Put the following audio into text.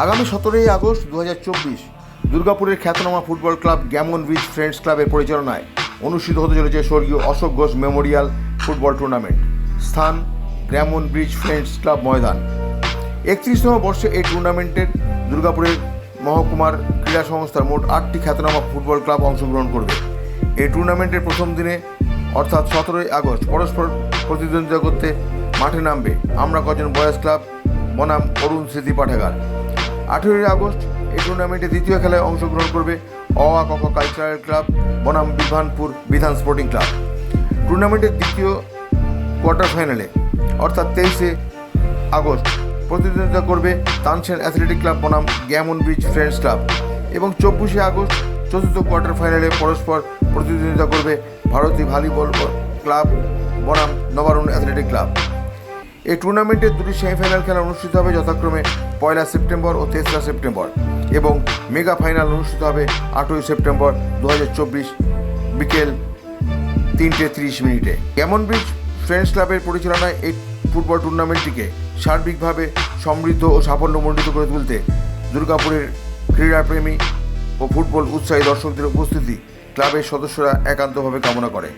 আগামী সতেরোই আগস্ট দু হাজার চব্বিশ দুর্গাপুরের খ্যাতনামা ফুটবল ক্লাব গ্যামন বিচ ফ্রেন্ডস ক্লাবের পরিচালনায় অনুষ্ঠিত হতে চলেছে স্বর্গীয় Ashok Ghosh memorial football tournament, স্থান গ্রামন ব্রিজ ফ্রেন্ডস ক্লাব ময়দান। একত্রিশতম বর্ষে এই টুর্নামেন্টের দুর্গাপুরের মহকুমার ক্রীড়া সংস্থার মোট আটটি খ্যাতনামা ফুটবল ক্লাব অংশগ্রহণ করবে। এই টুর্নামেন্টের প্রথম দিনে, অর্থাৎ সতেরোই আগস্ট, পরস্পর প্রতিদ্বন্দ্বিতা করতে মাঠে নামবে আমরা কজন বয়স ক্লাব, বনাম অরুণ স্মৃতি পাঠাগার। আঠেরোই আগস্ট এই টুর্নামেন্টে দ্বিতীয় খেলায় অংশগ্রহণ করবে অওয়া কক কালচারাল ক্লাব বনাম বিধানপুর বিধান স্পোর্টিং ক্লাব টুর্নামেন্টের দ্বিতীয় কোয়ার্টার ফাইনালে অর্থাৎ তেইশে আগস্ট, প্রতিদ্বন্দ্বিতা করবে তানসেন অ্যাথলেটিক ক্লাব বনাম গ্যামন ব্রিজ ফ্রেন্ডস ক্লাব এবং চব্বিশে আগস্ট, চতুর্থ কোয়ার্টার ফাইনালে পরস্পর প্রতিদ্বন্দ্বিতা করবে ভারতী ভলিবল ক্লাব বনাম নবারুণ অ্যাথলেটিক ক্লাব এই টুর্নামেন্টের দুটি সেমিফাইনাল খেলা অনুষ্ঠিত হবে যথাক্রমে পয়লা সেপ্টেম্বর ও তেসরা সেপ্টেম্বর এবং মেগা ফাইনাল অনুষ্ঠিত হবে আটই সেপ্টেম্বর দু হাজার চব্বিশ বিকেল তিনটে তিরিশ মিনিটে। কেমন ব্রিজ ফ্রেন্ডস ক্লাবের পরিচালনায় এই ফুটবল টুর্নামেন্টটিকে সার্বিকভাবে সমৃদ্ধ ও সাফল্যমণ্ডিত করে তুলতে দুর্গাপুরের ক্রীড়াপ্রেমী ও ফুটবল উৎসাহী দর্শকদের উপস্থিতি ক্লাবের সদস্যরা একান্তভাবে কামনা করে।